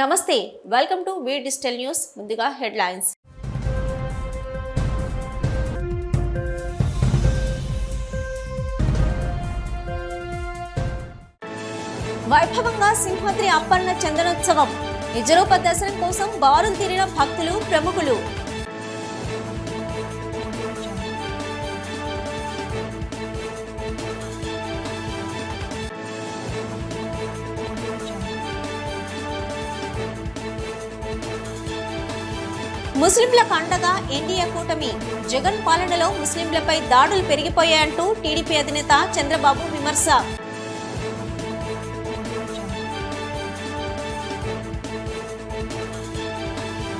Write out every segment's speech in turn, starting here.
నమస్తే welcome to V digital news ముందుగా headlines వైభవంగా సింహాద్రి అప్పన్న చందనోత్సవం. నిజరూప దర్శనం కోసం బారులు తీరిన భక్తులు ప్రముఖులు. ముస్లింల కండగా ఎన్డీఏ కూటమి. జగన్ పాలనలో ముస్లింలపై దాడులు పెరిగిపోయాయంటూ టీడీపీ అధినేత చంద్రబాబు విమర్శ.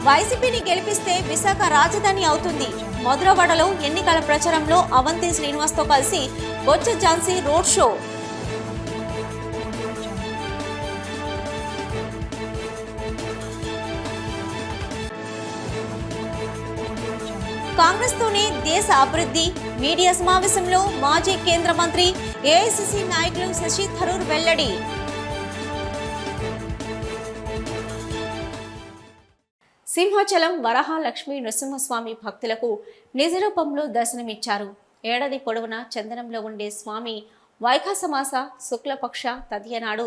వైసీపీని గెలిపిస్తే విశాఖ రాజధాని అవుతుంది. మధురవాడలో ఎన్నికల ప్రచారంలో అవంతి శ్రీనివాస్తో కలిసి బొచ్చ ఝాన్సీ రోడ్ షో. కాంగ్రెస్తోనే దేశ అభివృద్ధి. మీడియా సమావేశంలో మాజీ కేంద్ర మంత్రి ఏఐసిసి నాయకులు శశి థరూర్ వెల్లడి. సింహాచలం వరహాలక్ష్మి నృసింహస్వామి భక్తులకు నిజరూపంలో దర్శనమిచ్చారు. ఏడాది పొడవునా చందనంలో ఉండే స్వామి వైఖాసమాస శుక్లపక్ష తదియనాడు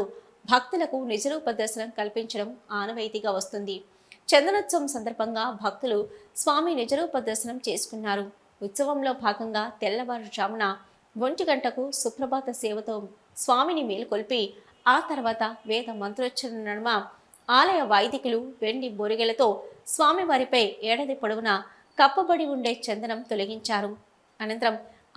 భక్తులకు నిజరూప దర్శనం కల్పించడం ఆనవాయితీగా వస్తుంది. చందనోత్సవం సందర్భంగా భక్తులు స్వామి నిజరూప దర్శనం చేసుకున్నారు. ఉత్సవంలో భాగంగా తెల్లవారుజామున ఒంటి గంటకు సుప్రభాత సేవతో స్వామిని మేలుకొల్పి ఆ తర్వాత వేద మంత్రోచ్చరణ నడుమ ఆలయ వైదికులు వెండి బొరిగెలతో స్వామివారిపై ఏడాది పొడవునా కప్పబడి ఉండే చందనం తొలగించారు. అనంతరం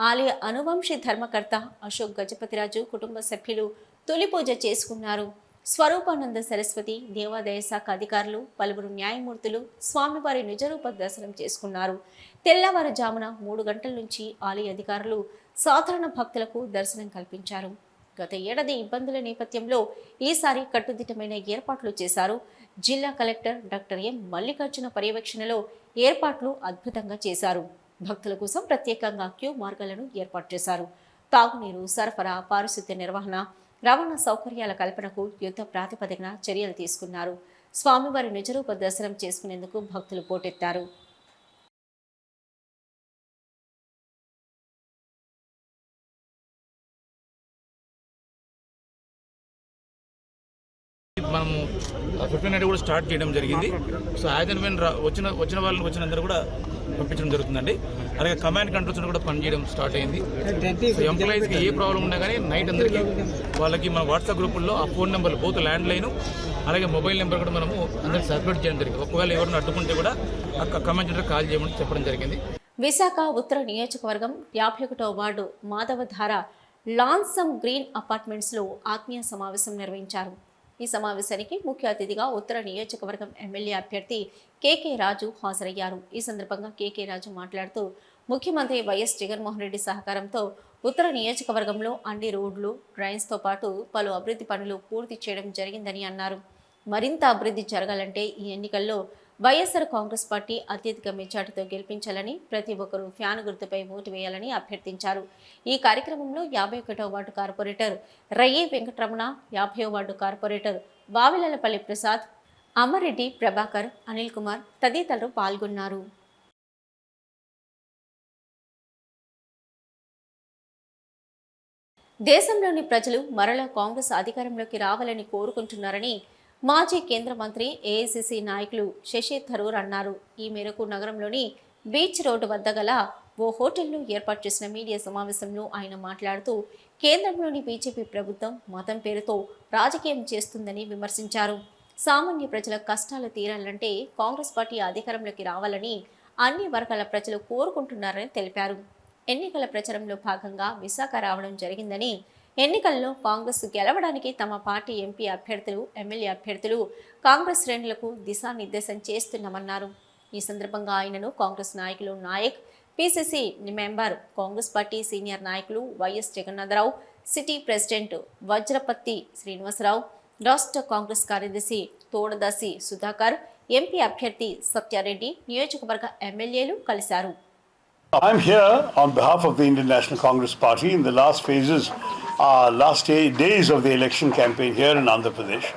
ఆలయ అనువంశీ ధర్మకర్త అశోక్ గజపతిరాజు కుటుంబ సభ్యులు తొలి పూజ చేసుకున్నారు. స్వరూపానంద సరస్వతి దేవాదాయ శాఖ అధికారులు పలువురు న్యాయమూర్తులు స్వామివారి నిజరూప దర్శనం చేసుకున్నారు. తెల్లవారుజామున మూడు గంటల నుంచి ఆలయ అధికారులు సాధారణ భక్తులకు దర్శనం కల్పించారు. గత ఏడాది ఇబ్బందుల నేపథ్యంలో ఈసారి కట్టుదిట్టమైన ఏర్పాట్లు చేశారు. జిల్లా కలెక్టర్ డాక్టర్ ఎం మల్లికార్జున పర్యవేక్షణలో ఏర్పాట్లు అద్భుతంగా చేశారు. భక్తుల కోసం ప్రత్యేకంగా క్యూ మార్గాలను ఏర్పాటు చేశారు. తాగునీరు సరఫరా పారిశుద్ధ్య నిర్వహణ రవాణా సౌకర్యాల కల్పనకు యుద్ధ ప్రాతిపదికన చర్యలు తీసుకున్నారు. స్వామివారి నిజరూప దర్శనం చేసుకునేందుకు భక్తులు పోటెత్తారు. మనము ఫిఫ్టీన్ నైట్ కూడా స్టార్ట్ చేయడం జరిగింది. సో యాజ్ అండ్ వచ్చిన వచ్చిన వాళ్ళని వచ్చినందరూ కూడా పంపించడం జరుగుతుందండి. అలాగే కమాండ్ కంట్రోల్స్ కూడా పనిచేయడం స్టార్ట్ అయింది. సో ఎంప్లాయీస్కి ఏ ప్రాబ్లం ఉన్నా కానీ నైట్ అందరికీ వాళ్ళకి మన వాట్సాప్ గ్రూపుల్లో ఆ phone number both land line అలాగే మొబైల్ నెంబర్ కూడా మనము అందరికి సర్క్యులేట్ చేయడం జరిగింది. ఒకవేళ ఎవరిని అడ్డుకుంటే కూడా అక్కడ కమాండ్ సెంటర్ కాల్ చేయమని చెప్పడం జరిగింది. విశాఖ ఉత్తర నియోజకవర్గం యాభై ఒకటో వార్డు మాధవధార లాన్సమ్ గ్రీన్ అపార్ట్మెంట్స్లో ఆత్మీయ సమావేశం నిర్వహించారు. ఈ సమావేశానికి ముఖ్య అతిథిగా ఉత్తర నియోజకవర్గం ఎమ్మెల్యే అభ్యర్థి కేకే రాజు హాజరయ్యారు. ఈ సందర్భంగా కేకే రాజు మాట్లాడుతూ ముఖ్యమంత్రి వైఎస్ జగన్మోహన్ రెడ్డి సహకారంతో ఉత్తర నియోజకవర్గంలో అన్ని రోడ్లు డ్రైన్స్తో పాటు పలు అభివృద్ధి పనులు పూర్తి చేయడం జరిగిందని అన్నారు. మరింత అభివృద్ధి జరగాలంటే ఈ ఎన్నికల్లో వైఎస్ఆర్ కాంగ్రెస్ పార్టీ అత్యధిక మెజార్టీతో గెలిపించాలని ప్రతి ఒక్కరూ ఫ్యాన్ గుర్తుపై ఓటు వేయాలని అభ్యర్థించారు. ఈ కార్యక్రమంలో యాభై ఒకటో వార్డు కార్పొరేటర్ రయ్యి వెంకటరమణ యాభై వార్డు కార్పొరేటర్ వావిలలపల్లి ప్రసాద్ అమరెడ్డి ప్రభాకర్ అనిల్ కుమార్ తదితరులు పాల్గొన్నారు. దేశంలోని ప్రజలు మరలా కాంగ్రెస్ అధికారంలోకి రావాలని కోరుకుంటున్నారని మాజీ కేంద్ర మంత్రి ఏఐసిసి నాయకులు శశి థరూర్ అన్నారు. ఈ మేరకు నగరంలోని బీచ్ రోడ్డు వద్ద గల ఓ హోటల్లో ఏర్పాటు చేసిన మీడియా సమావేశంలో ఆయన మాట్లాడుతూ కేంద్రంలోని బీజేపీ ప్రభుత్వం మతం పేరుతో రాజకీయం చేస్తుందని విమర్శించారు. సామాన్య ప్రజల కష్టాలు తీరాలంటే కాంగ్రెస్ పార్టీ అధికారంలోకి రావాలని అన్ని వర్గాల ప్రజలు కోరుకుంటున్నారని తెలిపారు. ఎన్నికల ప్రచారంలో భాగంగా విశాఖ రావడం జరిగిందని ఎన్నికల్లో కాంగ్రెస్ గెలవడానికి తమ పార్టీ ఎంపీ అభ్యర్థులు ఎమ్మెల్యే అభ్యర్థులు కాంగ్రెస్ శ్రేణులకు దిశానిర్దేశం చేస్తున్నామన్నారు. ఈ సందర్భంగా ఆయనను కాంగ్రెస్ నాయకులు Naik PCC member Congress party senior నాయకులు YS Jagannatharao city president Vajrapatti Srinivasarao రాష్ట్ర కాంగ్రెస్ కార్యదర్శి తోడదాసి సుధాకర్ ఎంపీ అభ్యర్థి సత్యారెడ్డి నియోజకవర్గ ఎమ్మెల్యేలు కలిశారు. I'm here on behalf of the Indian National Congress Party in the last phases, uh, last day, days of the election campaign here in Andhra Pradesh,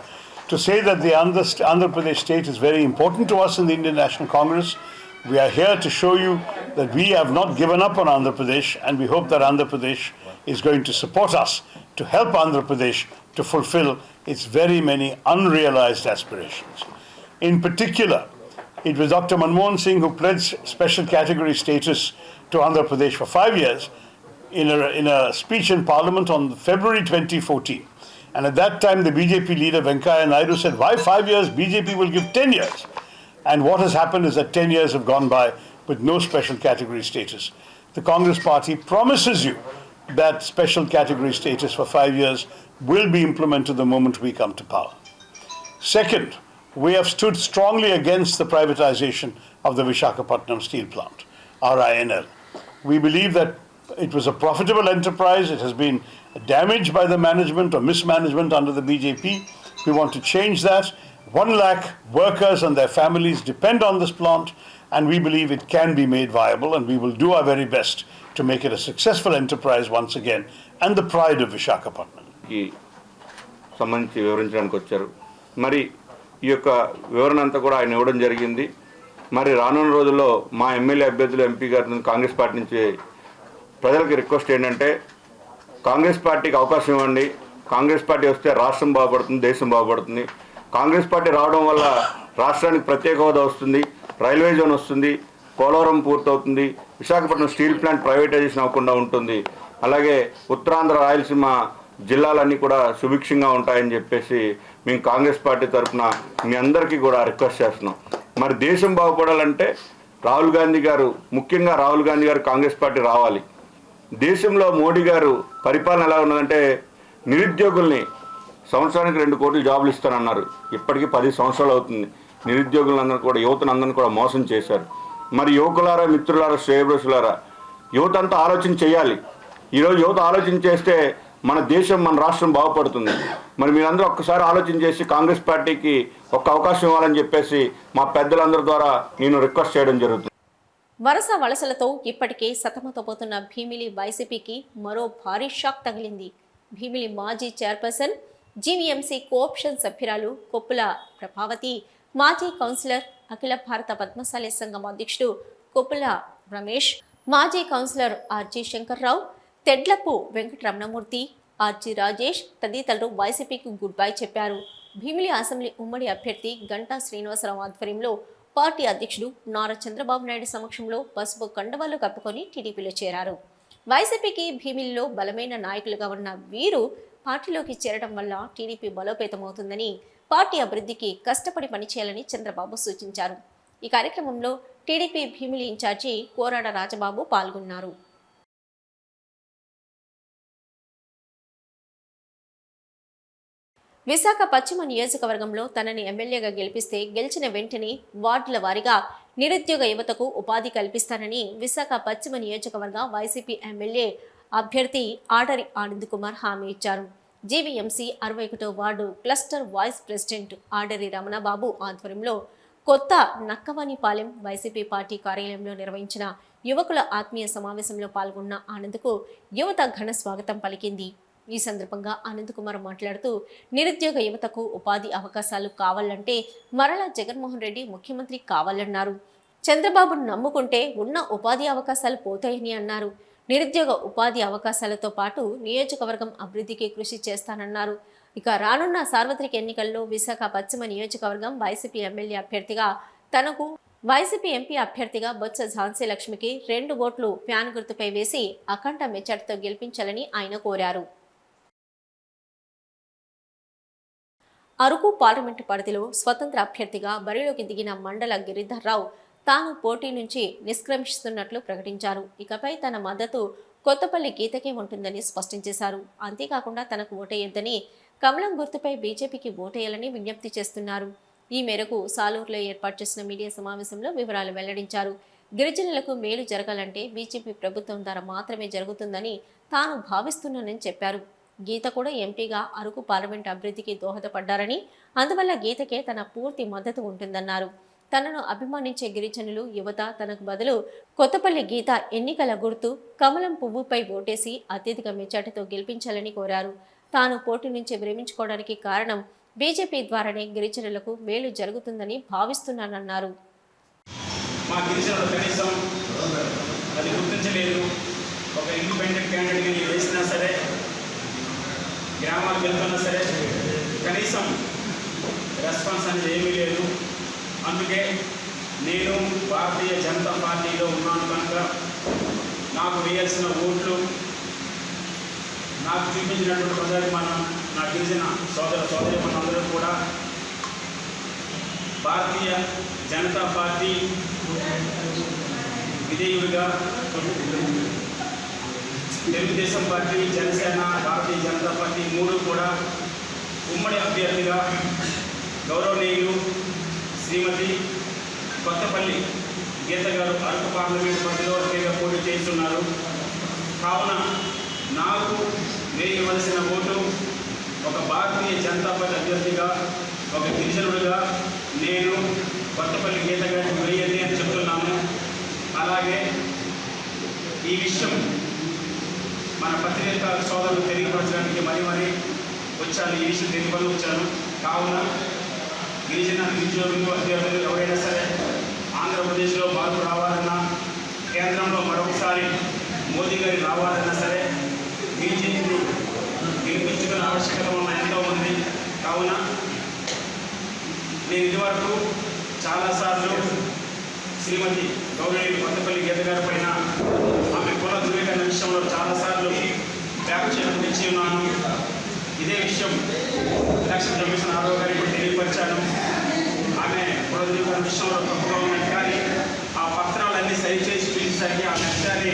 to say that the Andhra, Pradesh state is very important to us in the Indian National Congress. We are here to show you that we have not given up on Andhra Pradesh and we hope that Andhra Pradesh is going to support us to help Andhra Pradesh to fulfill its very many unrealized aspirations. In particular, it was Dr. Manmohan Singh who pledged special category status to Andhra Pradesh for five years in a, in a speech in Parliament on February 2014. And at that time, the BJP leader Venkaya Naidu said, Why five years? BJP will give 10 years. And what has happened is that 10 years have gone by with no special category status. The Congress Party promises you that special category status for five years will be implemented the moment we come to power. Second, we have stood strongly against the privatization of the Vishakhapatnam steel plant, RINL. We believe that it was a profitable enterprise. It has been damaged by the management or mismanagement under the BJP. We want to change that. One lakh workers and their families depend on this plant, and we believe it can be made viable, and we will do our very best to make it a successful enterprise once again and the pride of Vishakhapatnam. కి సంబంధించి వివరించడానికి వచ్చారు మరి ఈ యొక్క వివరణ అంతా కూడా ఆయన ఇవ్వడం జరిగింది మరి రానున్న రోజుల్లో మా ఎమ్మెల్యే అభ్యర్థులు ఎంపీ గారి నుంచి కాంగ్రెస్ పార్టీ నుంచి ప్రజలకి రిక్వెస్ట్ ఏంటంటే కాంగ్రెస్ పార్టీకి అవకాశం ఇవ్వండి. కాంగ్రెస్ పార్టీ వస్తే రాష్ట్రం బాగుపడుతుంది దేశం బాగుపడుతుంది. కాంగ్రెస్ పార్టీ రావడం వల్ల రాష్ట్రానికి ప్రత్యేక హోదా వస్తుంది రైల్వే జోన్ వస్తుంది పోలవరం పూర్తవుతుంది విశాఖపట్నం స్టీల్ ప్లాంట్ ప్రైవేటైజేషన్ అవ్వకుండా ఉంటుంది. అలాగే ఉత్తరాంధ్ర రాయలసీమ జిల్లాలన్నీ కూడా సుభిక్షంగా ఉంటాయని చెప్పేసి మేము కాంగ్రెస్ పార్టీ తరఫున మీ అందరికీ కూడా రిక్వెస్ట్ చేస్తున్నాం. మరి దేశం బాగుపడాలంటే రాహుల్ గాంధీ గారు ముఖ్యంగా రాహుల్ గాంధీ గారు కాంగ్రెస్ పార్టీ రావాలి. దేశంలో మోడీ గారు పరిపాలన ఎలా ఉన్నదంటే నిరుద్యోగుల్ని సంవత్సరానికి రెండు కోట్లు జాబులు ఇస్తానన్నారు. ఇప్పటికీ పది సంవత్సరాలు అవుతుంది. నిరుద్యోగులందరూ కూడా యువతనందరినీ కూడా మోసం చేశారు. మరి యువకులారా మిత్రులారా శ్రేయబ్రసులారా యువత అంతా ఆలోచన చేయాలి. ఈరోజు యువత ఆలోచన చేస్తే మన దేశం మన రాష్ట్రం బాగుపడుతుంది. మరి మీరందరూ ఒక్కసారి ఆలోచన చేసి కాంగ్రెస్ పార్టీకి ఒక్క అవకాశం ఇవ్వాలని చెప్పేసి మా పెద్దలందరి ద్వారా నేను రిక్వెస్ట్ చేయడం జరుగుతుంది. వరుస వలసలతో ఇప్పటికే సతమతపోతున్న భీమిలి వైసీపీకి మరో భారీ షాక్ తగిలింది. భీమిలి మాజీ చైర్పర్సన్ జీవీఎంసీ కోఆప్షన్ సభ్యురాలు కొప్పుల ప్రభావతి మాజీ కౌన్సిలర్ అఖిల భారత పద్మశాలి సంఘం అధ్యక్షుడు కొప్పుల రమేష్ మాజీ councillor RG Shankarrao Tedlapu Venkataramanamurthy RG Rajesh తదితరులు వైసీపీకి గుడ్ బై చెప్పారు. భీమిలి అసెంబ్లీ ఉమ్మడి అభ్యర్థి గంటా శ్రీనివాసరావు ఆధ్వర్యంలో పార్టీ అధ్యక్షుడు నారా చంద్రబాబు నాయుడు సమక్షంలో పసుపు కండవాలు కప్పుకొని టీడీపీలో చేరారు. వైసీపీకి భీమిల్లో బలమైన నాయకులుగా ఉన్న వీరు పార్టీలోకి చేరడం వల్ల టీడీపీ బలోపేతమవుతుందని పార్టీ అభివృద్ధికి కష్టపడి పనిచేయాలని చంద్రబాబు సూచించారు. ఈ కార్యక్రమంలో TDP Bheemili in charge Korada Rajababu పాల్గొన్నారు. విశాఖ పశ్చిమ నియోజకవర్గంలో తనని ఎమ్మెల్యేగా గెలిపిస్తే గెలిచిన వెంటనే వార్డుల వారీగా నిరుద్యోగ యువతకు ఉపాధి కల్పిస్తానని విశాఖ పశ్చిమ నియోజకవర్గ వైసీపీ ఎమ్మెల్యే అభ్యర్థి ఆడరి ఆనంద్ కుమార్ హామీ ఇచ్చారు. జీవీఎంసీ అరవై ఒకటో ward cluster vice president Adari Ramanababu ఆధ్వర్యంలో కొత్త నక్కవాణిపాలెం వైసీపీ పార్టీ కార్యాలయంలో నిర్వహించిన యువకుల ఆత్మీయ సమావేశంలో పాల్గొన్న ఆనంద్కు యువత ఘన స్వాగతం పలికింది. ఈ సందర్భంగా ఆనంద్ కుమార్ మాట్లాడుతూ నిరుద్యోగ యువతకు ఉపాధి అవకాశాలు కావాలంటే మరలా జగన్మోహన్ రెడ్డి ముఖ్యమంత్రి కావాలన్నారు. చంద్రబాబును నమ్ముకుంటే ఉన్న ఉపాధి అవకాశాలు పోతాయని అన్నారు. నిరుద్యోగ ఉపాధి అవకాశాలతో పాటు నియోజకవర్గం అభివృద్ధికి కృషి చేస్తానన్నారు. ఇక రానున్న సార్వత్రిక ఎన్నికల్లో విశాఖ పశ్చిమ నియోజకవర్గం వైసీపీ ఎమ్మెల్యే అభ్యర్థిగా తనకు వైసీపీ ఎంపీ అభ్యర్థిగా బొత్స ఝాన్సీ లక్ష్మికి రెండు ఓట్లు ఫ్యాన్ గుర్తుపై వేసి అఖండ మెజార్టీతో గెలిపించాలని ఆయన కోరారు. అరకు పార్లమెంటు పరిధిలో స్వతంత్ర అభ్యర్థిగా బరిలోకి దిగిన మండల గిరిధర్రావు తాను పోటీ నుంచి నిష్క్రమిస్తున్నట్లు ప్రకటించారు. ఇకపై తన మద్దతు కొత్తపల్లి గీతకే ఉంటుందని స్పష్టం చేశారు. అంతేకాకుండా తనకు ఓటేయొద్దని కమలం గుర్తుపై బీజేపీకి ఓటేయాలని విజ్ఞప్తి చేస్తున్నారు. ఈ మేరకు సాలూరులో ఏర్పాటు చేసిన మీడియా సమావేశంలో వివరాలు వెల్లడించారు. గిరిజనులకు మేలు జరగాలంటే బీజేపీ ప్రభుత్వం ద్వారా మాత్రమే జరుగుతుందని తాను భావిస్తున్నానని చెప్పారు. గీత కూడా ఎంపీగా అరకు పార్లమెంట్ అభివృద్ధికి దోహదపడ్డారని అందువల్ల గీతకే తన పూర్తి మద్దతు ఉంటుందన్నారు. తనను అభిమానించే గిరిజనులు యువత తనకు బదులు కొత్తపల్లి గీత ఎన్నికల గుర్తు కమలం పువ్వుపై ఓటేసి అత్యధిక మెజార్టీతో గెలిపించాలని కోరారు. తాను పోటీ నుంచి విరమించుకోవడానికి కారణం బీజేపీ ద్వారానే గిరిజనులకు మేలు జరుగుతుందని భావిస్తున్నానన్నారు. మా గిరిజనులు కనీసం అది గుర్తించలేదు. ఒక ఇండిపెండెంట్ క్యాండిడేట్ వేసినా సరే గ్రామాలు వెళ్తున్నా సరే కనీసం రెస్పాన్స్ అనేది ఏమీ లేదు. అందుకే నేను భారతీయ జనతా పార్టీలో ఉన్నాను కనుక నాకు వేయాల్సిన ఓట్లు నాకు చూపించినటువంటి ప్రజాభిమానం నా గిరిజన సోదర సోదరి మనందరూ కూడా భారతీయ జనతా పార్టీ విధేయుడిగా తెలుగుదేశం పార్టీ జనసేన భారతీయ జనతా పార్టీ మూడు కూడా ఉమ్మడి అభ్యర్థిగా గౌరవనీయులు శ్రీమతి కొత్తపల్లి గీత గారు అరకు పార్లమెంట్ పరిధిలో ఒకేగా పోటీ చేస్తున్నారు. కావున నాకు వేయవలసిన ఓటు ఒక భారతీయ జనతా పార్టీ అభ్యర్థిగా ఒక గిరిజనుడిగా నేను కొత్తపల్లి గీత గారికి వేయండి అని చెప్తున్నాను. అలాగే ఈ విషయం మన పత్రిక సోదరులు తెలియపరచడానికి మరీ మరీ వచ్చాను ఈ విషయం తెలియపడి వచ్చాను కావున గిరిజన నిరుద్యోగులు అభ్యర్థులు ఎవరైనా సరే ఆంధ్రప్రదేశ్లో మార్పు రావాలన్నా కేంద్రంలో మరొకసారి మోదీ గారి రావాలన్నా సరే బీజేపీని గెలిపించుకునే ఆవశ్యకత ఉన్న ఎంతో ఉంది కావున నేను ఇదివరకు చాలాసార్లు శ్రీమతి గౌరవనీయులు పంతపల్లి గీత గారి పైన ఆమె కుల ధృవీకరణ విషయంలో చాలాసార్లు వ్యాఖ్యలు తెచ్చి ఉన్నాను. ఇదే విషయం ఎలక్షన్ కమిషన్ ఆరో గారికి కూడా తెలియపరిచాను ఆమె కుల ధృవీకరణ విషయంలో తప్పుగా ఉన్నట్టు కానీ ఆ పత్రాలన్నీ సరిచేసి పిలిచేసరికి ఆ నష్టాన్ని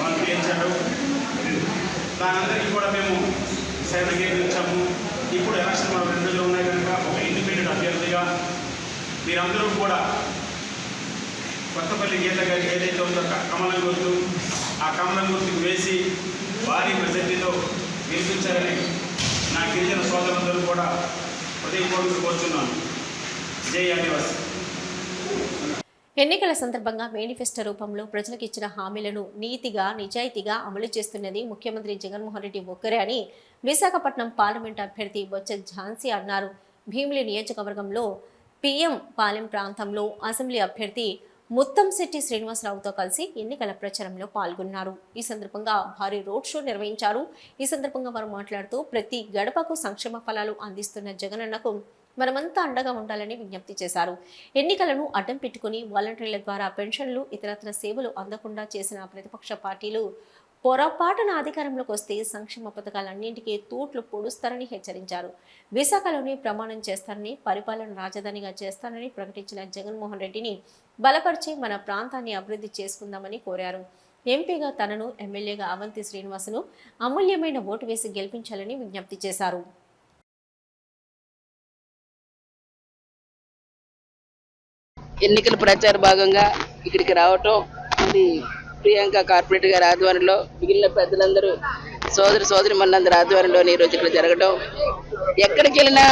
వాళ్ళు పేర్చారు. దానందరికీ కూడా మేము సరిగ్గించాము ఇప్పుడు ఎలక్షన్ మరో రెండు రోజులు ఉన్నాయి కనుక ఒక ఇండిపెండెంట్ అభ్యర్థిగా మీరందరూ కూడా కొత్తపల్లి గీత గారి ఏదైతే ఉందో కమలం గుర్తు ఆ కమలం గుర్తుకు వేసి భారీ మెజార్టీతో గెలిపించారని నా గిరిజన సోదరులందరూ కూడా హృదయపూర్వకంగా కోరుతున్నాను జై ఆదివాసి. ఎన్నికల సందర్భంగా మేనిఫెస్టో రూపంలో ప్రజలకు ఇచ్చిన హామీలను నీతిగా నిజాయితీగా అమలు చేస్తున్నది ముఖ్యమంత్రి జగన్మోహన్ రెడ్డి ఒక్కరే అని విశాఖపట్నం పార్లమెంట్ అభ్యర్థి బొత్స ఝాన్సీ అన్నారు. భీమిలి నియోజకవర్గంలో పిఎం పాలెం ప్రాంతంలో అసెంబ్లీ అభ్యర్థి ముత్తంశెట్టి శ్రీనివాసరావుతో కలిసి ఎన్నికల ప్రచారంలో పాల్గొన్నారు. ఈ సందర్భంగా భారీ రోడ్ షో నిర్వహించారు. ఈ సందర్భంగా వారు మాట్లాడుతూ ప్రతి గడపకు సంక్షేమ ఫలాలు అందిస్తున్న జగనన్నకు మనమంతా అండగా ఉండాలని విజ్ఞప్తి చేశారు. ఎన్నికలను అడ్డం పెట్టుకుని వాలంటీర్ల ద్వారా పెన్షన్లు ఇతరత్ర సేవలు అందకుండా చేసిన ప్రతిపక్ష పార్టీలు పొరపాటున అధికారంలోకి వస్తే సంక్షేమ పథకాలన్నింటికీ తూట్లు పొడుస్తారని హెచ్చరించారు. విశాఖలోని ప్రమాణం చేస్తారని పరిపాలన రాజధానిగా చేస్తానని ప్రకటించిన జగన్మోహన్ రెడ్డిని బలపరిచి మన ప్రాంతాన్ని అభివృద్ధి చేసుకుందామని కోరారు. ఎంపీగా తనను ఎమ్మెల్యేగా అవంతి శ్రీనివాసును అమూల్యమైన ఓటు వేసి గెలిపించాలని విజ్ఞప్తి చేశారు. ఎన్నికల ప్రచార భాగంగా ఇక్కడికి రావటం ఇది ప్రియాంక కార్పొరేట్ గారి ఆధ్వర్యంలో మిగిలిన పెద్దలందరూ సోదరి సోదరి మనందరి ఆధ్వర్యంలో ఈరోజు రోజు ఇక్కడ జరగడం ఎక్కడికి వెళ్ళినా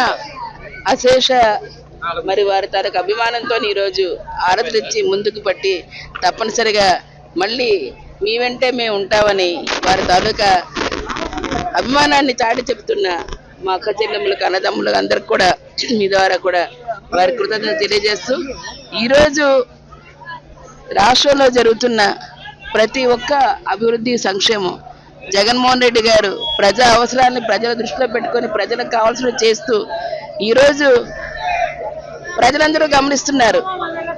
అశేష మరి వారి తనకు అభిమానంతో ఈరోజు ఆరతులు ఇచ్చి ముందుకు పట్టి తప్పనిసరిగా మళ్ళీ మీ వెంటే మేము ఉంటామని వారి తాలూకా అభిమానాన్ని చాటి చెప్తున్న మా అక్క చెల్లెములకు అన్నదమ్ములకు అందరికి కూడా మీ ద్వారా కూడా వారి కృతజ్ఞత తెలియజేస్తూ ఈరోజు రాష్ట్రంలో జరుగుతున్న ప్రతి ఒక్క అభివృద్ధి సంక్షేమం జగన్మోహన్ రెడ్డి గారు ప్రజా అవసరాన్ని ప్రజల దృష్టిలో పెట్టుకొని ప్రజలకు కావాల్సినవి చేస్తూ ఈరోజు ప్రజలందరూ గమనిస్తున్నారు.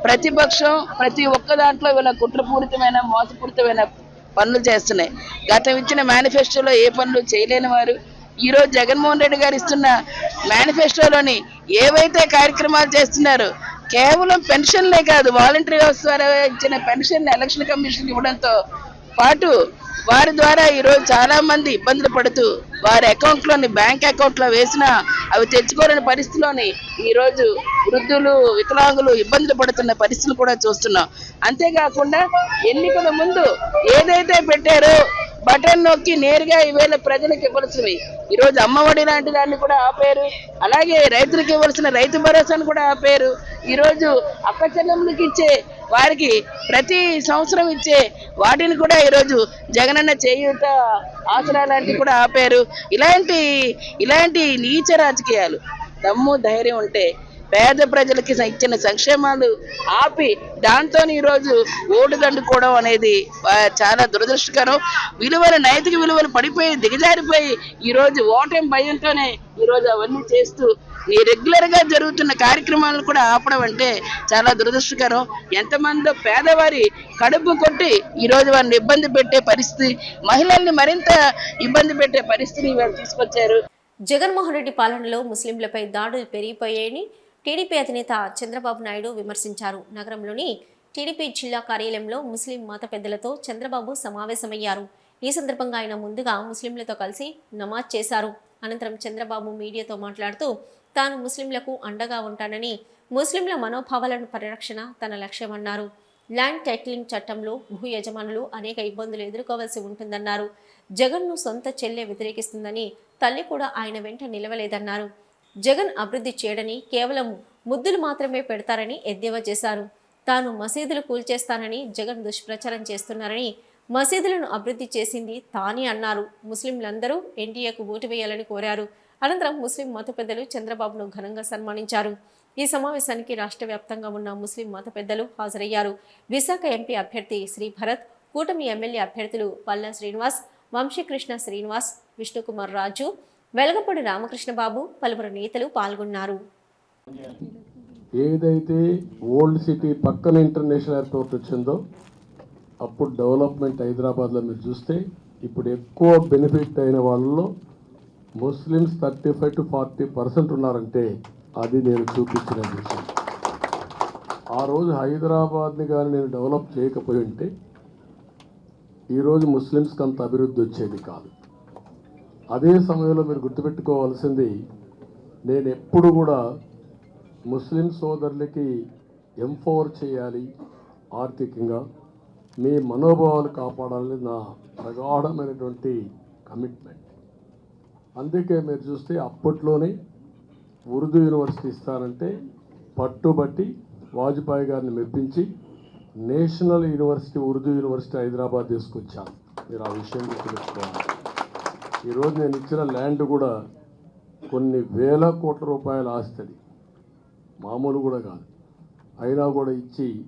ప్రతిపక్షం ప్రతి ఒక్క దాంట్లో వీళ్ళ కుట్రపూరితమైన మోసపూరితమైన పనులు చేస్తున్నాయి. గతం ఇచ్చిన మేనిఫెస్టోలో ఏ పనులు చేయలేని వారు ఈరోజు జగన్మోహన్ రెడ్డి గారు ఇస్తున్న మేనిఫెస్టోలోని ఏవైతే కార్యక్రమాలు చేస్తున్నారు కేవలం పెన్షన్లే కాదు వాలంటరీ వ్యవస్థ ద్వారా ఇచ్చిన పెన్షన్ ఎలక్షన్ కమిషన్ ఇవ్వడంతో పాటు వారి ద్వారా ఈరోజు చాలా మంది ఇబ్బందులు పడుతూ వారి అకౌంట్లోని బ్యాంక్ అకౌంట్లో వేసినా అవి తెచ్చుకోలేని పరిస్థితిలోని ఈరోజు వృద్ధులు వికలాంగులు ఇబ్బందులు పడుతున్న పరిస్థితులు కూడా చూస్తున్నాం. అంతేకాకుండా ఎన్నికల ముందు ఏదైతే పెట్టారో బటన్ నొక్కి నేరుగా ఈవేళ ప్రజలకు ఇవ్వాల్సినవి. ఈరోజు అమ్మఒడి లాంటి దాన్ని కూడా ఆపారు. అలాగే రైతులకు ఇవ్వాల్సిన రైతు భరోసాను కూడా ఆపారు. ఈరోజు అక్క చెల్లెములకు ఇచ్చే వారికి ప్రతి సంవత్సరం ఇచ్చే వాటిని కూడా ఈరోజు జగనన్న చేయూత ఆసరా లాంటివి కూడా ఆపారు. ఇలాంటి ఇలాంటి నీచ రాజకీయాలు దమ్ము ధైర్యం ఉంటే పేద ప్రజలకి ఇచ్చిన సంక్షేమాలు ఆపి దాంతో ఈరోజు ఓటు దండుకోవడం అనేది చాలా దురదృష్టకరం. విలువలు నైతిక విలువలు పడిపోయి దిగజారిపోయి ఈరోజు ఓటమి భయంతోనే ఈరోజు అవన్నీ చేస్తూ ఈ రెగ్యులర్గా జరుగుతున్న కార్యక్రమాలను కూడా ఆపడం అంటే చాలా దురదృష్టకరం. ఎంతమందో పేదవారి కడుపు కొట్టి ఈ రోజు వారిని ఇబ్బంది పెట్టే పరిస్థితి మహిళల్ని మరింత ఇబ్బంది పెట్టే పరిస్థితిని వారు తీసుకొచ్చారు. జగన్మోహన్ రెడ్డి పాలనలో ముస్లింలపై దాడులు పెరిగిపోయాయని టీడీపీ అధినేత చంద్రబాబు నాయుడు విమర్శించారు. నగరంలోని టీడీపీ జిల్లా కార్యాలయంలో ముస్లిం మత పెద్దలతో చంద్రబాబు సమావేశమయ్యారు. ఈ సందర్భంగా ఆయన ముందుగా ముస్లింలతో కలిసి నమాజ్ చేశారు. అనంతరం చంద్రబాబు మీడియాతో మాట్లాడుతూ తాను ముస్లింలకు అండగా ఉంటానని ముస్లింల మనోభావాలను పరిరక్షణ తన లక్ష్యమన్నారు. ల్యాండ్ టైటిలింగ్ చట్టంలో భూ యజమానులు అనేక ఇబ్బందులు ఎదుర్కోవాల్సి ఉంటుందన్నారు. జగన్ను సొంత చెల్లె వ్యతిరేకిస్తుందని తల్లి కూడా ఆయన వెంట నిలవలేదన్నారు. జగన్ అభివృద్ధి చేయడని కేవలం ముద్దులు మాత్రమే పెడతారని ఎద్దేవా చేశారు. తాను మసీదులు కూల్చేస్తానని జగన్ దుష్ప్రచారం చేస్తున్నారని మసీదులను అభివృద్ధి చేసింది తానే అన్నారు. ముస్లింలందరూ ఎన్డీఏకు ఓటు వేయాలని కోరారు. అనంతరం ముస్లిం మత పెద్దలు చంద్రబాబును ఘనంగా సన్మానించారు. ఈ సమావేశానికి రాష్ట్ర వ్యాప్తంగా ఉన్న ముస్లిం మత పెద్దలు హాజరయ్యారు. విశాఖ ఎంపీ అభ్యర్థి శ్రీ భరత్ కూటమి ఎమ్మెల్యే అభ్యర్థులు పల్లా శ్రీనివాస్ వంశీకృష్ణ శ్రీనివాస్ విష్ణుకుమార్ రాజు వెలగపూడి రామకృష్ణ బాబు పలువురు నేతలు పాల్గొన్నారు. ఏదైతే ఓల్డ్ సిటీ పక్కన ఇంటర్నేషనల్ ఎయిర్పోర్ట్ వచ్చిందో అప్పుడు డెవలప్మెంట్ హైదరాబాద్లో మీరు చూస్తే ఇప్పుడు ఎక్కువ బెనిఫిట్ అయిన వాళ్ళలో Muslims thirty five to forty percent ఉన్నారంటే అది నేను చూపించిన విషయం. ఆ రోజు హైదరాబాద్ని కానీ నేను డెవలప్ చేయకపోయి ఉంటే ఈరోజు ముస్లిమ్స్కి అంత అభివృద్ధి వచ్చేది కాదు. అదే సమయంలో మీరు గుర్తుపెట్టుకోవాల్సింది నేను ఎప్పుడు కూడా ముస్లిం సోదరులకి ఎంపవర్ చేయాలి ఆర్థికంగా మీ మనోభావాలు కాపాడాలని నా ప్రగాఢమైనటువంటి కమిట్మెంట్. అందుకే మీరు చూస్తే అప్పట్లోనే ఉర్దూ యూనివర్సిటీ ఇస్తారంటే పట్టుబట్టి వాజ్పేయి గారిని మెప్పించి national university Urdu university Hyderabad తీసుకొచ్చాను మీరు ఆ విషయం గుర్తుపెట్టుకోవాలి ఈరోజు నేను ఇచ్చిన ల్యాండ్ కూడా కొన్ని వేల కోట్ల రూపాయల ఆస్తుంది మామూలు కూడా కాదు. అయినా కూడా ఇచ్చి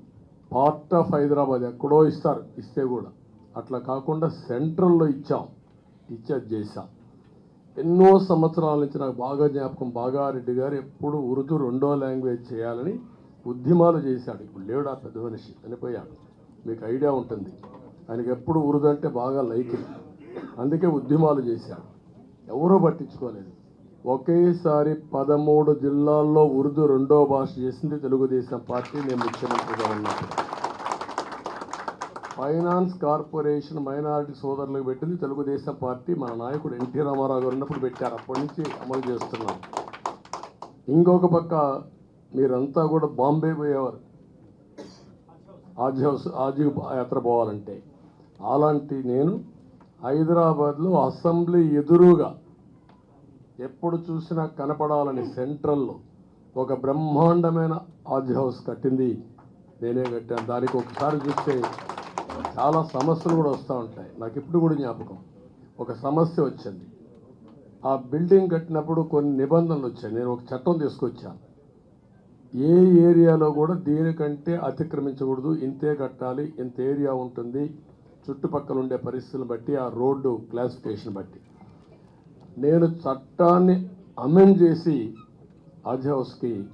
పార్ట్ ఆఫ్ హైదరాబాద్ ఎక్కడో ఇస్తారు ఇస్తే కూడా. అట్లా కాకుండా సెంట్రల్లో ఇచ్చాం ఇచ్చేది చేశాం. ఎన్నో సంవత్సరాల నుంచి నాకు బాగా జ్ఞాపకం బాగా రెడ్డి గారు ఎప్పుడు ఉర్దూ రెండో లాంగ్వేజ్ చేయాలని ఉద్యమాలు చేశాడు. ఇప్పుడు లేడు ఆ పెద్ద మనిషి చనిపోయాడు. మీకు ఐడియా ఉంటుంది. ఆయనకి ఎప్పుడు ఉర్దూ అంటే బాగా లైక్. అందుకే ఉద్యమాలు చేశాడు. ఎవరూ పట్టించుకోలేదు. ఒకేసారి పదమూడు జిల్లాల్లో ఉర్దూ రెండో భాష చేసింది తెలుగుదేశం పార్టీ. నేను ముఖ్యమంత్రిగా ఉన్నప్పుడు ఫైనాన్స్ కార్పొరేషన్ మైనారిటీ సోదరులకు పెట్టింది. తెలుగుదేశం పార్టీ మన నాయకుడు ఎన్టీ రామారావు గారు ఉన్నప్పుడు పెట్టారు. అప్పటి నుంచి అమలు చేస్తున్నాం. ఇంకొక పక్క మీరంతా కూడా బాంబే పోయేవారు. ఆజీ హౌస్ యాత్ర పోవాలంటే. అలాంటి నేను హైదరాబాద్లో అసెంబ్లీ ఎదురుగా ఎప్పుడు చూసినా కనపడాలని సెంట్రల్లో ఒక బ్రహ్మాండమైన ఆజ్ హౌస్ కట్టింది. నేనే కట్టాను. దానికి ఒకసారి చూస్తే చాలా సమస్యలు కూడా వస్తూ ఉంటాయి. నాకు ఇప్పుడు కూడా జ్ఞాపకం. ఒక సమస్య వచ్చింది. ఆ బిల్డింగ్ కట్టినప్పుడు కొన్ని నిబంధనలు వచ్చాయి. నేను ఒక చట్టం తీసుకొచ్చాను. ఏ ఏరియాలో కూడా దీనికంటే అతిక్రమించకూడదు. ఇంతే కట్టాలి ఇంత ఏరియా ఉంటుంది. చుట్టుపక్కల ఉండే పరిస్థితులను బట్టి ఆ రోడ్డు క్లాసిఫికేషన్ బట్టి. నేను చట్టాన్ని అమెండ్ చేసి హజ్ హౌస్కి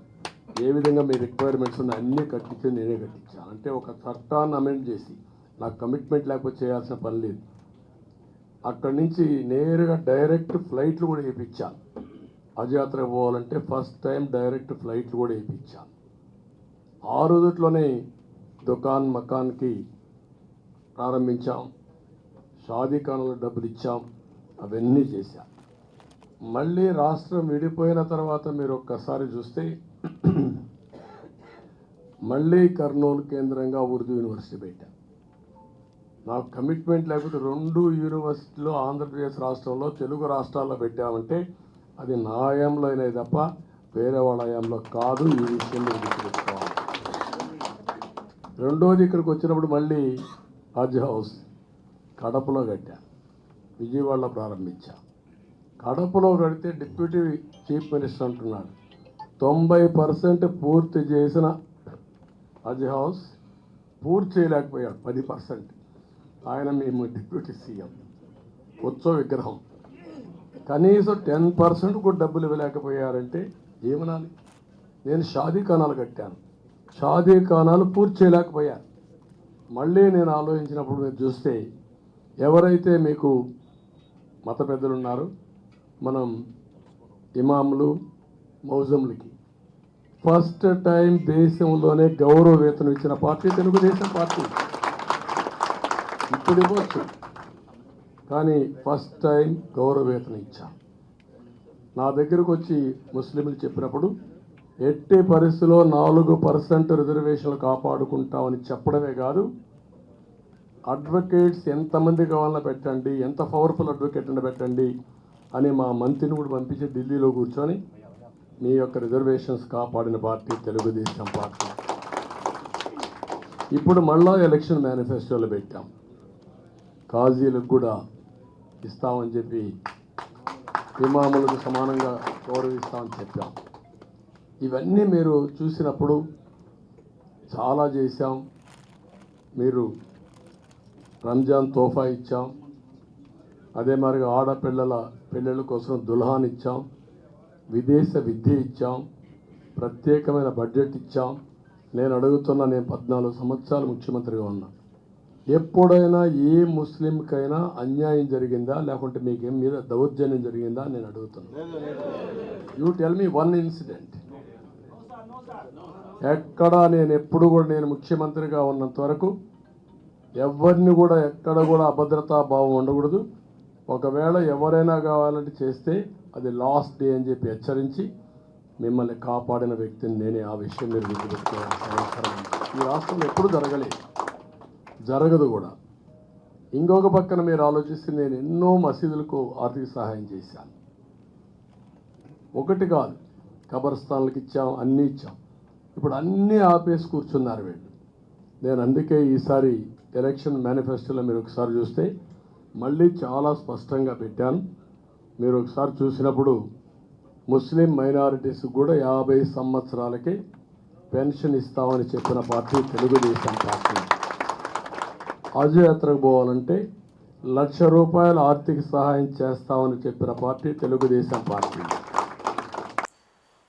ఏ విధంగా మీ రిక్వైర్మెంట్స్ ఉన్నాయి అన్నీ కట్టించి నేనే కట్టించాను. అంటే ఒక చట్టాన్ని అమెండ్ చేసి నాకు కమిట్మెంట్ లేకపోతే చేయాల్సిన పని లేదు. అక్కడి నుంచి నేరుగా డైరెక్ట్ ఫ్లైట్లు కూడా వేయించాను హజ్ పోవాలంటే ఫస్ట్ టైం డైరెక్ట్ ఫ్లైట్లు కూడా వేయించాను ఆ రోజుట్లోనే దుకాన్ మకాన్కి ప్రారంభించాం. షాదీఖానంలో డబ్బులు ఇచ్చాం. అవన్నీ చేశాం. మళ్ళీ రాష్ట్రం విడిపోయిన తర్వాత మీరు ఒక్కసారి చూస్తే మళ్ళీ కర్నూలు కేంద్రంగా ఉర్దూ యూనివర్సిటీ పెట్టాం. నాకు కమిట్మెంట్ లేకపోతే రెండు యూనివర్సిటీలు ఆంధ్రప్రదేశ్ రాష్ట్రంలో తెలుగు రాష్ట్రాల్లో పెట్టామంటే అది నా హయాంలో అయినాయి తప్ప వేరే వాళ్ళ హయాంలో కాదు ఈ విషయం మీరు గుర్తుపెట్టుకోవాలి. రెండోది ఇక్కడికి వచ్చినప్పుడు మళ్ళీ హజ్ హౌస్ కడపలో కట్టా. విజయవాడలో ప్రారంభించా. కడపలో కడితే డిప్యూటీ చీఫ్ మినిస్టర్ అంటున్నాడు. తొంభై పర్సెంట్ పూర్తి చేసిన హజ్ హౌస్ పూర్తి చేయలేకపోయాడు. పది పర్సెంట్. ఆయన మేము డిప్యూటీ సీఎం. ఉత్సవ విగ్రహం. కనీసం టెన్ పర్సెంట్ కూడా డబ్బులు ఇవ్వలేకపోయారంటే ఏమనాలి? నేను షాదీ ఖానాలు కట్టాను. షాదీ ఖానాలు పూర్తి చేయలేకపోయాను. మళ్ళీ నేను ఆలోచించినప్పుడు మీరు చూస్తే ఎవరైతే మీకు మత పెద్దలు ఉన్నారో మనం ఇమాములు మౌజంలకి. ఫస్ట్ టైం దేశంలోనే గౌరవ వేతనం ఇచ్చిన పార్టీ తెలుగుదేశం పార్టీ. ఇప్పుడు ఇవ్వచ్చు కానీ ఫస్ట్ టైం గౌరవ ఇచ్చా. నా దగ్గరకు వచ్చి ముస్లింలు చెప్పినప్పుడు ఎట్టి పరిస్థితిలో నాలుగు పర్సెంట్ రిజర్వేషన్లు కాపాడుకుంటామని చెప్పడమే కాదు అడ్వకేట్స్ ఎంతమంది కావాలన్నా పెట్టండి ఎంత పవర్ఫుల్ అడ్వకేట్ అయినా పెట్టండి అని మా మంత్రిని కూడా పంపించి ఢిల్లీలో కూర్చొని మీ యొక్క రిజర్వేషన్స్ కాపాడిన పార్టీ తెలుగుదేశం పార్టీ. ఇప్పుడు మళ్ళా ఎలక్షన్ మేనిఫెస్టోలో పెట్టాం. కాజీలకు కూడా ఇస్తామని చెప్పి ఇమాములకు సమానంగా గౌరవిస్తామని చెప్పాం. ఇవన్నీ మీరు చూసినప్పుడు చాలా చేశాం. మీరు రంజాన్ తోఫా ఇచ్చాం. అదే మరిగా ఆడపిల్లల పెళ్ళిళ్ళ కోసం దుల్హాన్ ఇచ్చాం. విదేశ విద్య ఇచ్చాం. ప్రత్యేకమైన బడ్జెట్ ఇచ్చాం. నేను అడుగుతున్న నేను పద్నాలుగు సంవత్సరాలు ముఖ్యమంత్రిగా ఉన్నా. ఎప్పుడైనా ఏ ముస్లింకైనా అన్యాయం జరిగిందా? లేకుంటే మీకేం మీద దౌర్జన్యం జరిగిందా నేను అడుగుతున్నా. You tell me one incident ఎక్కడ నేను ఎప్పుడు కూడా నేను ముఖ్యమంత్రిగా ఉన్నంత వరకు ఎవరిని కూడా ఎక్కడ కూడా అభద్రతా భావం ఉండకూడదు. ఒకవేళ ఎవరైనా కావాలంటే చేస్తే అది లాస్ట్ డే అని చెప్పి హెచ్చరించి మిమ్మల్ని కాపాడిన వ్యక్తిని నేనే. ఆ విషయం మీరు గుర్తుపెట్టుకోవాల్సిన అవసరం. ఈ రాష్ట్రంలో ఎప్పుడు జరగలేదు. జరగదు కూడా. ఇంకొక పక్కన మీరు ఆలోచిస్తే నేను ఎన్నో మసీదులకు ఆర్థిక సహాయం చేశాను. ఒకటి కాదు కబర్స్థాన్లకు ఇచ్చాం అన్నీ ఇచ్చాం. ఇప్పుడు అన్నీ ఆపేసి కూర్చున్నారు వీళ్ళు. నేను అందుకే ఈసారి ఎలక్షన్ మేనిఫెస్టోలో మీరు ఒకసారి చూస్తే మళ్ళీ చాలా స్పష్టంగా పెట్టాను. మీరు ఒకసారి చూసినప్పుడు ముస్లిం మైనారిటీస్ కూడా యాభై సంవత్సరాలకి పెన్షన్ ఇస్తామని చెప్పిన పార్టీ తెలుగుదేశం పార్టీ. హజ్ యాత్రకు పోవాలంటే లక్ష రూపాయల ఆర్థిక సహాయం చేస్తామని చెప్పిన party Telugudesam party.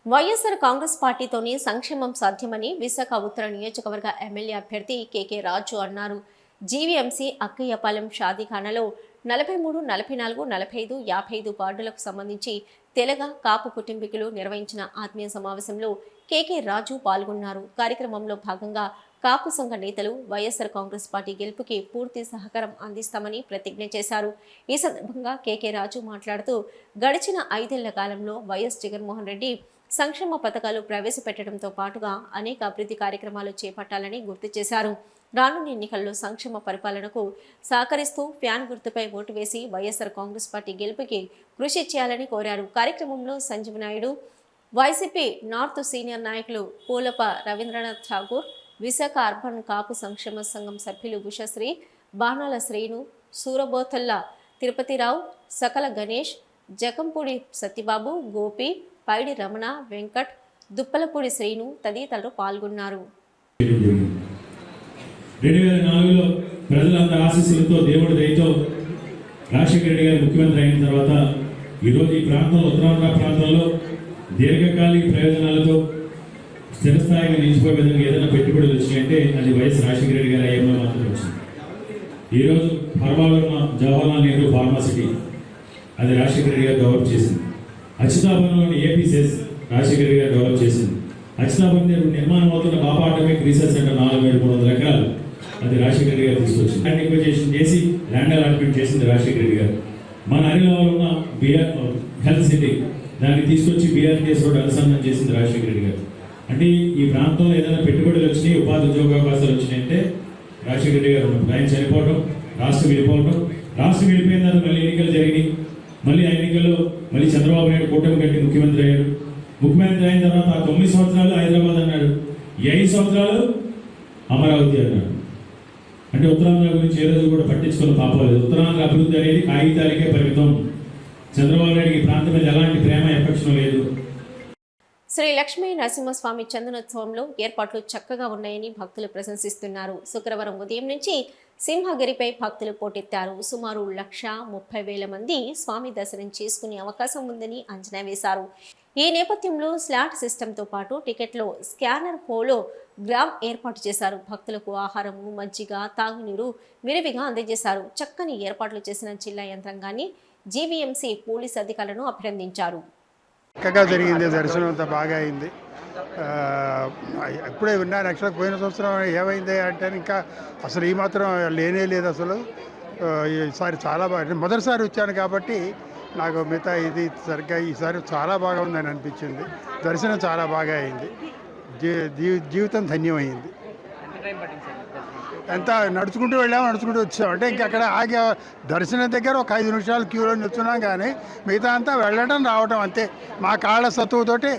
YSR Congress పార్టీతోనే సంక్షేమం సాధ్యమని విశాఖ ఉత్తర నియోజకవర్గ ఎమ్మెల్యే అభ్యర్థి కేకే రాజు అన్నారు. జీవీఎంసీ అక్కయ్యపాలెం షాదీఖానాలో నలభై మూడు నలభై నాలుగు నలభై ఐదు యాభై ఐదు వార్డులకు సంబంధించి తెలగ కాపు కుటుంబీకులు నిర్వహించిన ఆత్మీయ సమావేశంలో కేకే రాజు పాల్గొన్నారు. కార్యక్రమంలో భాగంగా కాపు సంఘ నేతలు వైఎస్ఆర్ కాంగ్రెస్ పార్టీ గెలుపుకి పూర్తి సహకారం అందిస్తామని ప్రతిజ్ఞ చేశారు. ఈ సందర్భంగా కేకే రాజు మాట్లాడుతూ గడిచిన ఐదేళ్ళ కాలంలో వైఎస్ జగన్మోహన్ రెడ్డి సంక్షేమ పథకాలు ప్రవేశపెట్టడంతో పాటుగా అనేక అభివృద్ధి కార్యక్రమాలు చేపట్టాలని గుర్తు చేశారు. రానున్న ఎన్నికల్లో సంక్షేమ పరిపాలనకు సహకరిస్తూ ఫ్యాన్ గుర్తుపై ఓటు వేసి వైఎస్ఆర్ కాంగ్రెస్ పార్టీ గెలుపుకి కృషి చేయాలని కోరారు. కార్యక్రమంలో Sanjeev Naidu YCP north senior నాయకులు పూలప రవీంద్రనాథ్ ఠాగూర్ విశాఖ అర్బన్ కాపు సంక్షేమ సంఘం సభ్యులు ఉషశ్రీ బాణాల శ్రీను సూరబోతల్ల తిరుపతిరావు సకల గణేష్ జకంపూడి సత్యబాబు గోపి పైడి రమణ వెంకట్ దుప్పలపూడి శ్రీను తదితరులు పాల్గొన్నారు. రెండు వేల నాలుగులో ప్రజలందరి ఆశీస్సులతో దేవుడి దయతో రాజశేఖర రెడ్డి గారు ముఖ్యమంత్రి అయిన తర్వాత ఈరోజు ఈ ప్రాంతంలో ఉత్తరాంధ్ర ప్రాంతంలో దీర్ఘకాలిక ప్రయోజనాలతో స్థిరస్థాయిగా నిలిచిపోయే విధంగా ఏదైనా పెట్టుబడులు వచ్చినాయంటే అది వైఎస్ రాజశేఖర రెడ్డి గారి అయ్యంలో మాత్రం వచ్చింది. ఈరోజు హర్వాలో ఉన్న జవహర్లాల్ నెహ్రూ ఫార్మాసిటీ అది రాజశేఖర రెడ్డి గారు డెవలప్ చేసింది. అచ్యుతాపురంలోని ఏపీ సెస్ రాజశేఖర రెడ్డి గారు డెవలప్ చేసింది. అచ్యుతాపురం దగ్గర నిర్మాణం అవుతున్న బాబా అటమిక్ రీసెర్చ్ సెంటర్ నాలుగు వేల మూడు వందల ఎకరాలు అది రాజశేఖర రెడ్డి గారు తీసుకొచ్చింది. ల్యాండ్ ఎక్విజేషన్ చేసి ల్యాండ్ అలాట్మెంట్ చేసింది రాజశేఖర రెడ్డి గారు. మన అరిలో ఉన్న బిఆర్ హెల్త్ సిటీ దాన్ని తీసుకొచ్చి బీఆర్టీఎస్ రోడ్ అనుసంధానం చేసింది రాజశేఖర రెడ్డి గారు. అంటే ఈ ప్రాంతంలో ఏదైనా పెట్టుబడులు వచ్చినాయి ఉపాధి ఉద్యోగ అవకాశాలు వచ్చినాయి అంటే రాజశేఖర రెడ్డి గారు ఆయన చనిపోవడం రాష్ట్రం వెళ్ళిపోవడం రాష్ట్రం వెళ్ళిపోయిన తర్వాత మళ్ళీ ఎన్నికలు జరిగినాయి. మళ్ళీ ఆ ఎన్నికల్లో మళ్ళీ చంద్రబాబు నాయుడు కూటమి కట్టి ముఖ్యమంత్రి అయ్యాడు. ముఖ్యమంత్రి అయిన తర్వాత ఆ తొమ్మిది సంవత్సరాలు హైదరాబాద్ అన్నాడు. ఈ ఐదు సంవత్సరాలు అమరావతి అన్నాడు. అంటే ఉత్తరాంధ్ర గురించి ఏ రోజు కూడా పట్టించుకున్న పాపలేదు ఉత్తరాంధ్ర అభివృద్ధి అనేది కాగితాలకే పరిమితం. చంద్రబాబు నాయుడికి ఈ ప్రాంతం మీద ఎలాంటి ప్రేమ ఎఫెక్షన్ లేదు. శ్రీ లక్ష్మీ నరసింహస్వామి చందనోత్సవంలో ఏర్పాట్లు చక్కగా ఉన్నాయని భక్తులు ప్రశంసిస్తున్నారు. శుక్రవారం ఉదయం నుంచి సింహగిరిపై భక్తులు పోటెత్తారు. సుమారు లక్ష ముప్పై వేల మంది స్వామి దర్శనం చేసుకునే అవకాశం ఉందని అంచనా వేశారు. ఈ నేపథ్యంలో స్లాట్ సిస్టంతో పాటు టికెట్లో స్కానర్ పోలో గ్రామ్ ఏర్పాటు చేశారు. భక్తులకు ఆహారము మజ్జిగ తాగునీరు విరివిగా అందజేశారు. చక్కని ఏర్పాట్లు చేసిన జిల్లా యంత్రాంగాన్ని జీవీఎంసీ పోలీస్ అధికారులను అభినందించారు. చక్కగా జరిగింది దర్శనం అంతా బాగా అయింది. ఆ, ఎప్పుడే విన్నాను యాక్చువల్గా పోయిన సంవత్సరం ఏమైంది అంటే ఇంకా అసలు ఈ మాత్రం లేనే లేదు అసలు. ఈసారి చాలా బాగా మొదటిసారి వచ్చాను కాబట్టి నాకు మిగతా ఇది సరిగ్గా ఈసారి చాలా బాగా ఉందని అనిపించింది. దర్శనం చాలా బాగా అయింది. జీ జీ- జీవితం ధన్యమైంది. ఎంత నడుచుకుంటూ వెళ్ళాము నడుచుకుంటూ వచ్చాము అంటే ఇంక అక్కడ దర్శనం దగ్గర ఒక ఐదు నిమిషాలు క్యూలో నిల్చున్నాం కానీ మిగతా అంతా వెళ్ళడం రావడం అంతే. మా కాళ్ళ సత్తువుతోటి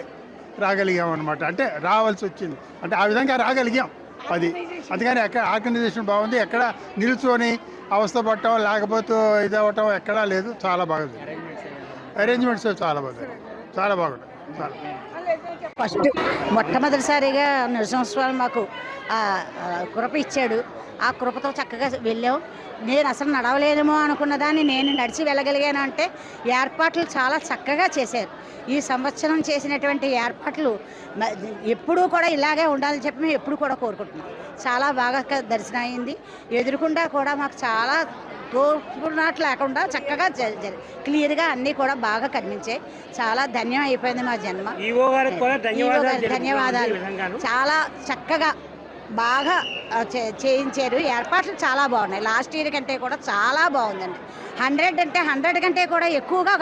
రాగలిగాం అనమాట అంటే రావాల్సి వచ్చింది. అంటే ఆ విధంగా రాగలిగాం అది. అందుకని ఎక్కడ ఆర్గనైజేషన్ బాగుంది. ఎక్కడ నిల్చొని అవస్థ పట్టడం లేకపోతే ఇది అవ్వటం ఎక్కడా లేదు. చాలా బాగుంది అరేంజ్మెంట్స్ చాలా బాగుంది చాలా బాగుంటుంది చాలా. ఫస్ట్ మొట్టమొదటిసారిగా నరసింహస్వామి మాకు ఆ, కృప ఇచ్చాడు. ఆ కృపతో చక్కగా వెళ్ళాం. నేను అసలు నడవలేనేమో అనుకున్న దాన్ని నేను నడిచి వెళ్ళగలిగాను అంటే ఏర్పాట్లు చాలా చక్కగా చేశారు. ఈ సంవత్సరం చేసినటువంటి ఏర్పాట్లు ఎప్పుడూ కూడా ఇలాగే ఉండాలని చెప్పి మేము ఎప్పుడు కూడా కోరుకుంటున్నాం. చాలా బాగా దర్శనమైంది. దర్శనం అయింది ఎదురుకుండా కూడా మాకు చాలా తోపునట్లు లేకుండా చక్కగా క్లియర్గా అన్నీ కూడా బాగా కనిపించాయి. చాలా ధన్యం అయిపోయింది మా జన్మ. ధన్యవాదాలు. చాలా చక్కగా బాగా చేయించారు. ఏర్పాట్లు చాలా బాగున్నాయి. లాస్ట్ ఇయర్ కంటే కూడా చాలా బాగుందండి. హండ్రెడ్ అంటే హండ్రెడ్ కంటే కూడా ఎక్కువగా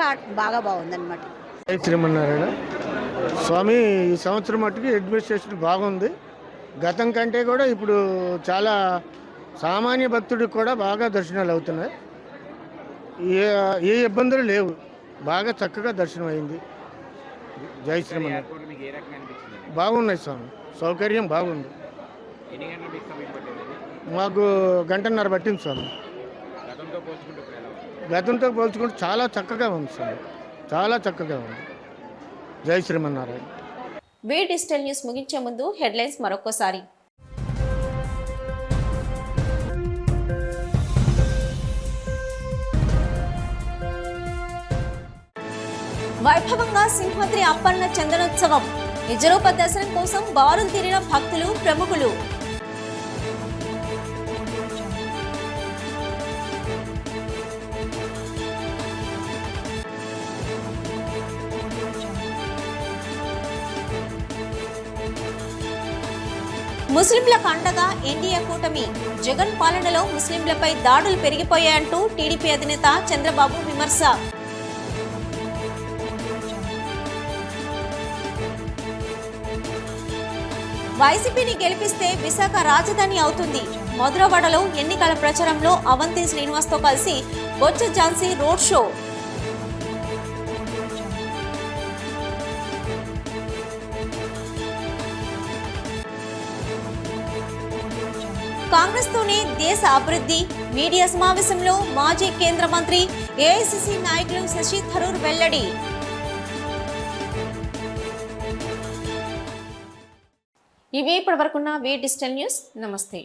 బాగా బాగుందన్నమాట. శ్రీమన్నారాయణ. స్వామి ఈ సంవత్సరం మట్టుకు అడ్మినిస్ట్రేషన్ బాగుంది. గతం కంటే కూడా ఇప్పుడు చాలా సామాన్య భక్తుడికి కూడా బాగా దర్శనాలు అవుతున్నాయి. ఏ ఏ ఇబ్బందులు లేవు. బాగా చక్కగా దర్శనం అయింది. జై శ్రీమన్నారాయణ. బాగున్నాయి స్వామి. సౌకర్యం బాగుంది. మాకు గంటన్నర పట్టింది స్వామి. గతంతో పోల్చుకుంటే చాలా చక్కగా ఉంది స్వామి. చాలా చక్కగా ఉంది. జై శ్రీమన్నారాయణ. వీ డిజిటల్ న్యూస్ ముగించే ముందు హెడ్లైన్స్ మరొకసారి వైభవంగా సింహాద్రి అప్పన్న చందనోత్సవం. నిజరూప దర్శనం కోసం బారులు తీరిన భక్తులు ప్రముఖులు. ముస్లింలకు అండగా ఎన్డీఏ కూటమి. జగన్ పాలనలో ముస్లింలపై దాడులు పెరిగిపోయాయంటూ టీడీపీ అధినేత చంద్రబాబు విమర్శ. వైసీపీని గెలిపిస్తే విశాఖ రాజధాని అవుతుంది. మధురవాడలో ఎన్నికల ప్రచారంలో అవంతి శ్రీనివాస్తో కలిసి బొచ్చ ఝాన్సీ రోడ్ షో. కాంగ్రెస్తోనే దేశ అభివృద్ధి మీడియా సమావేశంలో మాజీ కేంద్ర మంత్రి ఏఐసిసి నాయకులు శశి థరూర్ వెల్లడి. ఇవి ఇప్పటివరకున్న వి డిజిటల్ న్యూస్. నమస్తే.